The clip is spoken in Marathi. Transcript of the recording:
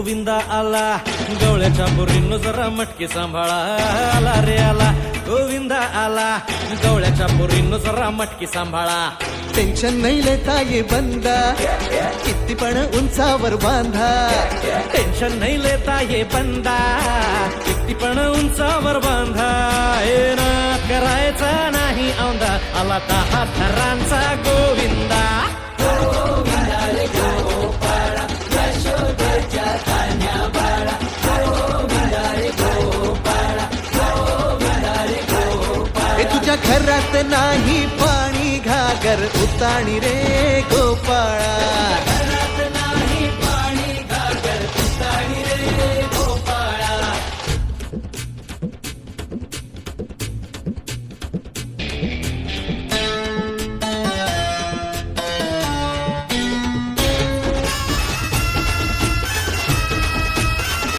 गोविंदा आला गवळ्याच्या बोरीनं जरा मटके सांभाळा. आला रे आला गोविंदा आला गवळ्याच्या बोरीनं जरा मटके सांभाळा. टेन्शन नाही लेता ये बंदा किती पण उंचावर बांधा. टेन्शन नाही लेता ये बंदा किती पण उंचावर बांधा. हे ना करायचा नाही औंदा आला दहा थरांचा हे तुझ्या घरात नाही पाणी घागर उताणी रे.